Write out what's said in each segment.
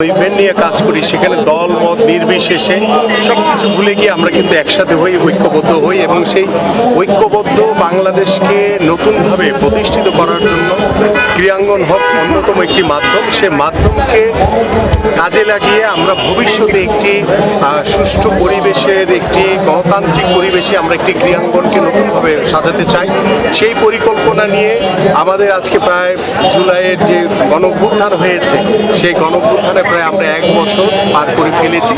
Event নিয়ে কাজ করি, সেখানে দল, মত, নির্বিশেষে সব কিছু ভুলে গিয়ে আমরা কিন্তু একসাথে হই, ঐক্যবদ্ধ হই এবং সেই ঐক্যবদ্ধ বাংলাদেশকে নতুনভাবে প্রতিষ্ঠিত করার জন্য ক্রিয়াঙ্গন হক অন্যতম একটি মাধ্যম। সে মাধ্যমকে কাজে লাগিয়ে আমরা ভবিষ্যতে একটি সুষ্ঠু পরিবেশের একটি, গণতান্ত্রিক পরিবেশে আমরা একটি ক্রীড়াঙ্গনকে নতুনভাবে সাজাতে চাই। সেই পরিকল্পনা নিয়ে আমাদের আজকে প্রায় জুলাইয়ের যে গণভ্যুত্থান হয়েছে, সেই গণভ্যুত্থানে প্রায় আমরা এক বছর পার করে ফেলেছি।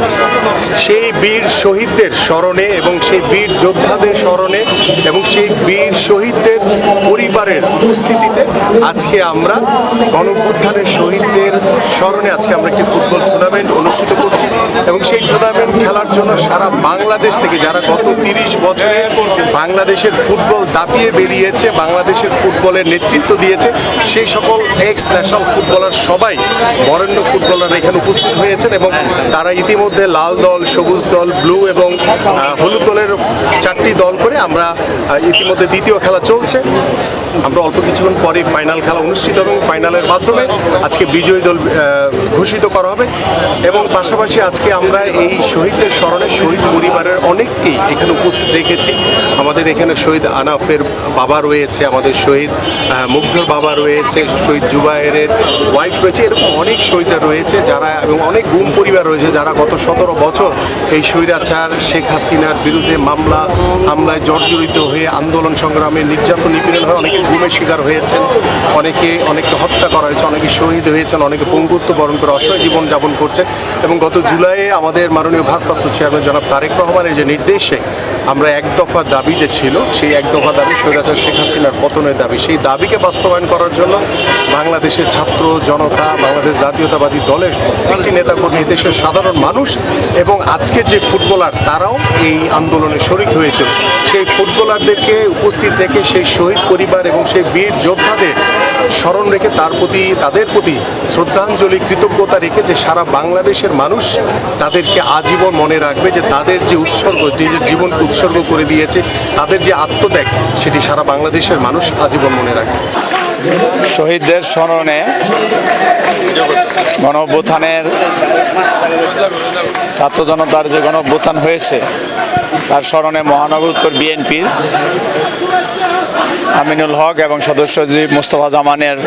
সেই বীর শহীদদের স্মরণে এবং সেই বীর যোদ্ধাদের স্মরণে এবং সেই বীর শহীদদের পরিবারের উপস্থিতিতে আজকে আমরা গণভ্যুত্থানের শহীদদের স্মরণে আজকে আমরা একটি ফুটবল টুর্নামেন্ট অনুষ্ঠিত করছি এবং সেই টুর্নামেন্ট খেলার জন্য সারা বাংলাদেশ থেকে যারা গত তিরিশ বছরে বাংলাদেশের ফুটবল দাপিয়ে বেরিয়েছে, বাংলাদেশের ফুটবলের নেতৃত্ব দিয়েছে, সেই সকল এক্স ন্যাশনাল ফুটবলার সবাই বরেণ্য ফুটবলার এখানে উপস্থিত হয়েছেন এবং তারা ইতিমধ্যে লাল দল, সবুজ দল ব্লু এবং হলুদ দলের চারটি দল করে আমরা ইতিমধ্যে দ্বিতীয় খেলা চলছে। আমরা অল্প কিছুক্ষণ পরে ফাইনাল খেলা অনুষ্ঠিত এবং ফাইনালের মাধ্যমে আজকে বিজয়ী দল ঘোষিত করা হবে। এবং পাশাপাশি আজকে আমরা এই শহীদদের স্মরণে শহীদ পরিবারের অনেককেই এখানে উপস্থিত রেখেছি। আমাদের এখানে শহীদ আনাফের বাবা রয়েছে, আমাদের শহীদ মুগ্ধর বাবা রয়েছে, শহীদ জুবায়েরের ওয়াইফ রয়েছে, এরকম অনেক শহীদরা রয়েছে যারা এবং অনেক গুম পরিবার রয়েছে যারা গত সতেরো বছর এই স্বৈরাচার, শেখ হাসিনার বিরুদ্ধে মামলা, হামলায় জর্জরিত হয়ে আন্দোলন সংগ্রামে নির্যাতন নিপীড়ন হয়ে অনেকে গুমের শিকার হয়েছেন, অনেকে অনেকে হত্যা করা হয়েছে, অনেকে শহীদ হয়েছেন, অনেকে পঙ্গুত্ব বরণ করে অসহায় জীবন যাপন করছেন। এবং গত জুলাইয়ে আমাদের মাননীয় ভারপ্রাপ্ত চেয়ারম্যান জনাব তারেক রহমানের যে নির্দেশে আমরা এক দফা দাবি যে ছিল, সেই এক দফা দাবি স্বৈরাচার শেখ হাসিনার পতনের দাবি। সেই দাবিকে বাস্তবায়ন করার জন্য বাংলাদেশের ছাত্র জনতা, বাংলাদেশ জাতীয়তাবাদী দলের প্রত্যেকটি নেতাকর্মী দেশের সাধারণ মানুষ এবং আজকের যে ফুটবলার, তারাও এই আন্দোলনে শরিক হয়েছিল। সেই ফুটবলারদেরকে উপস্থিত রেখে সেই শহীদ পরিবার এবং সেই বীর যোদ্ধাদের স্মরণ রেখে তার প্রতি, তাদের প্রতি শ্রদ্ধাঞ্জলি, কৃতজ্ঞতা রেখে যে সারা বাংলাদেশের মানুষ তাদেরকে আজীবন মনে রাখবে যে তাদের যে উৎসর্গ নিজের জীবনকে উৎসর্গ করে দিয়েছে, তাদের যে আত্মত্যাগ, সেটি সারা বাংলাদেশের মানুষ আজীবন মনে রাখবে। শহীদদের স্মরণে গণ অভ্যুত্থানের ছাত্র জনতার যে গণ অভ্যুত্থান হয়েছে, তার স্মরণে মহানগর উত্তর বিএনপির আমিনুল হক এবং সদস্য সচিব মুস্তফা জামানের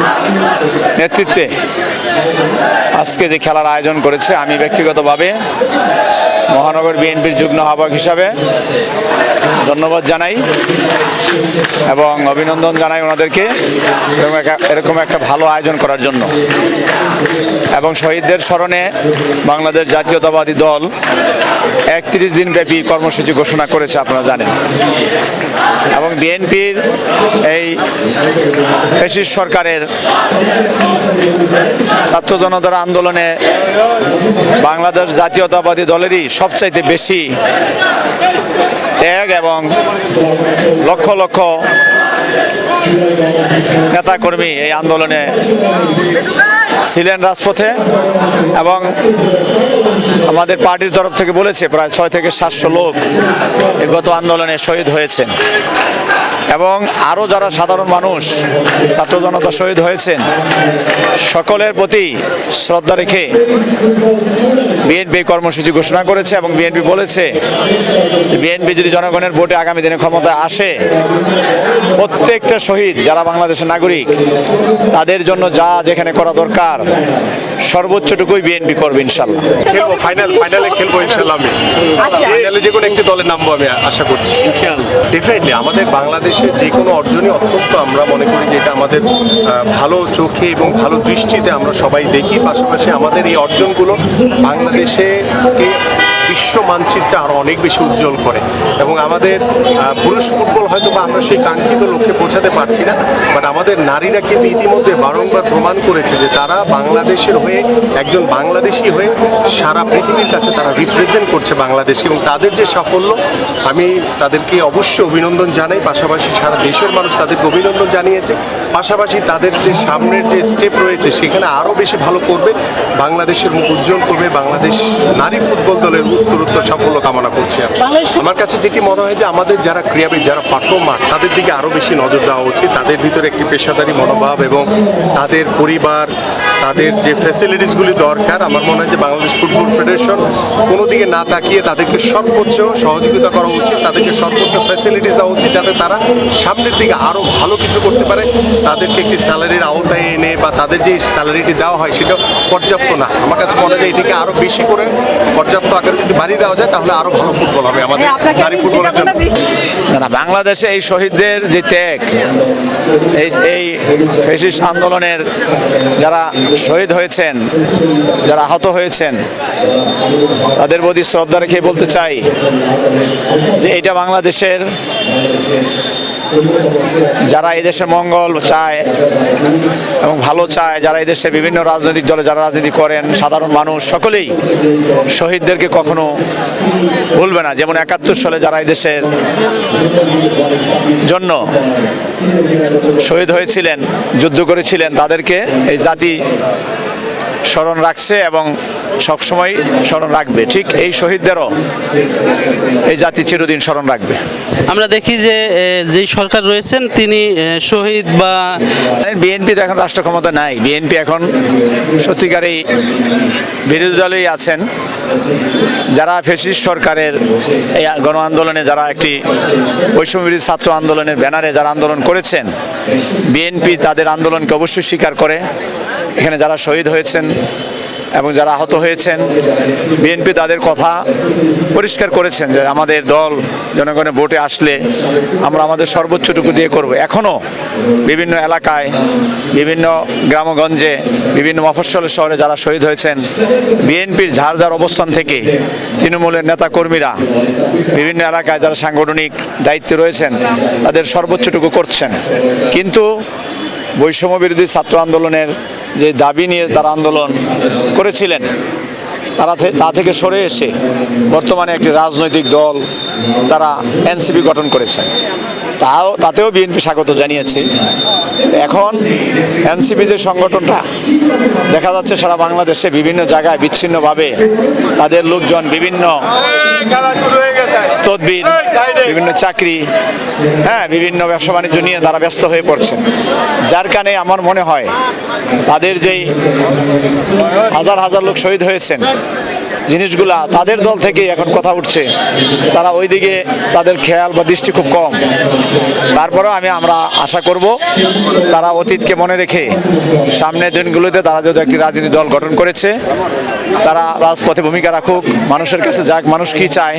নেতৃত্বে আজকে যে খেলার আয়োজন করেছে, আমি ব্যক্তিগতভাবে মহানগর বিএনপির যুগ্ম আহ্বায়ক হিসাবে ধন্যবাদ জানাই এবং অভিনন্দন জানাই ওনাদেরকে এরকম একটা ভালো আয়োজন করার জন্য। এবং শহীদদের স্মরণে বাংলাদেশ জাতীয়তাবাদী দল একত্রিশ দিন ব্যাপী কর্মসূচি ঘোষণা করেছে, আপনারা জানেন। এবং বিএনপির এই ফেসিস সরকারের ছাত্র জনতার আন্দোলনে বাংলাদেশ জাতীয়তাবাদী দলেরই সবচাইতে বেশি ত্যাগ এবং লক্ষ লক্ষ নেতাকর্মী এই আন্দোলনে ছিলেন রাজপথে এবং আমাদের পার্টির তরফ থেকে বলেছে, প্রায় ছয় থেকে সাতশো লোক গত আন্দোলনে শহীদ হয়েছেন। এবং আরও যারা সাধারণ মানুষ ছাত্র জনতা শহীদ হয়েছেন সকলের প্রতি শ্রদ্ধা রেখে বিএনপি কর্মসূচি ঘোষণা করেছে এবং বিএনপি বলেছে বিএনপি যদি জনগণের ভোটে আগামী দিনে ক্ষমতায় আসে প্রত্যেকটা শহীদ যারা বাংলাদেশের নাগরিক তাদের জন্য যা যেখানে করা দরকার সর্বোচ্চটুকুই বিএনপি করবে ইনশাল্লাহ। খেলব ফাইনাল ফাইনালে খেলব ইনশাল্লাহ আমি। ফাইনালে যে কোনো একটি দলের নামবো আমি আশা করছি। ডেফিনেটলি আমাদের বাংলাদেশের যে কোনো অর্জনই অত্যন্ত আমরা মনে করি যে এটা আমাদের ভালো চোখে এবং ভালো দৃষ্টিতে আমরা সবাই দেখি। পাশাপাশি আমাদের এই অর্জনগুলো বাংলাদেশে বিশ্ব মানচিত্রে আরও অনেক বেশি উজ্জ্বল করে। এবং আমাদের পুরুষ ফুটবল হয়তো বা আমরা সেই কাঙ্ক্ষিত লক্ষ্যে পৌঁছাতে পারছি না বাট আমাদের নারীরা কিন্তু ইতিমধ্যে বারংবার প্রমাণ করেছে যে তারা বাংলাদেশের হয়ে, একজন বাংলাদেশি হয়ে সারা পৃথিবীর কাছে তারা রিপ্রেজেন্ট করছে বাংলাদেশকে এবং তাদের যে সাফল্য, আমি তাদেরকে অবশ্যই অভিনন্দন জানাই। পাশাপাশি সারা দেশের মানুষ তাদেরকে অভিনন্দন জানিয়েছে। পাশাপাশি তাদের যে সামনের যে স্টেপ রয়েছে, সেখানে আরও বেশি ভালো করবে। বাংলাদেশের মুখ উজ্জ্বল করবে। বাংলাদেশ নারী ফুটবল দলের উত্তরোত্তর সাফল্য কামনা করছি আমার কাছে যেটি মনে হয় যে আমাদের যারা ক্রীড়াবিদ যারা পারফর্মার তাদের দিকে আরও বেশি নজর দেওয়া উচিত। তাদের ভিতরে একটি পেশাদারী মনোভাব এবং তাদের পরিবার তাদের যে ফেসিলিটিসগুলি দরকার আমার মনে হয় যে বাংলাদেশ ফুটবল ফেডারেশন কোনো দিকে না তাকিয়ে তাদেরকে সর্বোচ্চ সহযোগিতা করা উচিত তাদেরকে সর্বোচ্চ ফ্যাসিলিটিস দেওয়া উচিত যাতে তারা সামনের দিকে আরও ভালো কিছু করতে পারে। তাদেরকে একটি স্যালারির আওতায় এনে বা তাদের যে স্যালারিটি দেওয়া হয় সেটা পর্যাপ্ত না। আমার কাছে মনে হয় এটিকে আরও বেশি করে পর্যাপ্ত আকারে যদি বাড়িয়ে দেওয়া যায় তাহলে আরও ভালো ফুটবল হবে আমাদের হ্যাঁ, নারী ফুটবলের জন্য। না না বাংলাদেশে এই শহীদদের যে ত্যাগ এই এই ফেসিস আন্দোলনের যারা শহীদ হয়েছেন যারা আহত হয়েছেন তাদের প্রতি শ্রদ্ধা রেখে বলতে চাই যে এটা বাংলাদেশের যারা এদেশে মঙ্গল চায় এবং ভালো চায়, যারা এদেশে বিভিন্ন রাজনৈতিক দলে যারা রাজনীতি করেন, সাধারণ মানুষ, সকলেই শহীদদেরকে কখনো ভুলবে না। যেমন একাত্তর সালে যারা এদেশের জন্য শহীদ হয়েছিলেন, যুদ্ধ করেছিলেন, তাদেরকে এই জাতি স্মরণ রাখছে এবং সবসময় স্মরণ রাখবে। ঠিক এই শহীদদেরও এই জাতি চিরদিন স্মরণ রাখবে। আমরা দেখি যে যেই সরকার রয়েছেন তিনি শহীদ বা বিএনপি তো এখন রাষ্ট্র ক্ষমতা নাই। বিএনপি এখন সত্যিকারই বিরোধী দলেই আছেন। যারা ফেসিস সরকারের এই গণ আন্দোলনে যারা একটি বৈষম্যবিরোধী ছাত্র আন্দোলনের ব্যানারে যারা আন্দোলন করেছেন বিএনপি তাদের আন্দোলনকে অবশ্যই স্বীকার করে। এখানে যারা শহীদ হয়েছেন এবং যারা আহত হয়েছেন, বিএনপি তাদের কথা পরিষ্কার করেছেন যে আমাদের দল জনগণের ভোটে আসলে আমরা আমাদের সর্বোচ্চটুকু দিয়ে করব। এখনও বিভিন্ন এলাকায়, বিভিন্ন গ্রামগঞ্জে, বিভিন্ন মফস্বল শহরে যারা শহীদ হয়েছেন, বিএনপির ঝাড় ঝাড় অবস্থান থেকে তৃণমূলের নেতাকর্মীরা বিভিন্ন এলাকায় যারা সাংগঠনিক দায়িত্বে রয়েছেন, তাদের সর্বোচ্চটুকু করছেন। কিন্তু বৈষম্য বিরোধী ছাত্র আন্দোলনের যে দাবি নিয়ে তারা আন্দোলন করেছিলেন, তারা তা থেকে সরে এসে বর্তমানে একটি রাজনৈতিক দল তারা এনসিপি গঠন করেছেন তাও, তাতেও বিএনপি স্বাগত জানিয়েছে। এখন এনসিপি যে সংগঠনটা, দেখা যাচ্ছে সারা বাংলাদেশে বিভিন্ন জায়গায় বিচ্ছিন্নভাবে তাদের লোকজন বিভিন্ন তদবির, বিভিন্ন চাকরি হ্যাঁ বিভিন্ন ব্যবসা বাণিজ্য নিয়ে তারা ব্যস্ত হয়ে পড়ছেন যার কারণে আমার মনে হয় তাদের যেই হাজার হাজার লোক শহীদ হয়েছেন জিনিসগুলা তাদের দল থেকেই এখন কথা উঠছে। তারা ওই দিকে তাদের খেয়াল বা দৃষ্টি খুব কম। তারপরেও আমি, আমরা আশা করব, তারা অতীতকে মনে রেখে সামনের দিনগুলোতে তারা যদি একটি রাজনীতি দল গঠন করেছে, তারা রাজপথে ভূমিকা রাখুক, মানুষের কাছে যাক, মানুষ কি চায়,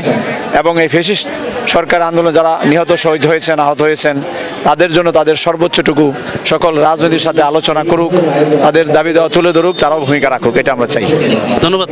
এবং এই ফেসিস্ট সরকার আন্দোলন যারা নিহত শহীদ হয়েছেন, আহত হয়েছেন, তাদের জন্য তাদের সর্বোচ্চটুকু সকল রাজনীতির সাথে আলোচনা করুক, তাদের দাবি দেওয়া তুলে ধরুক, তারাও ভূমিকা রাখুক, এটা আমরা চাই। ধন্যবাদ।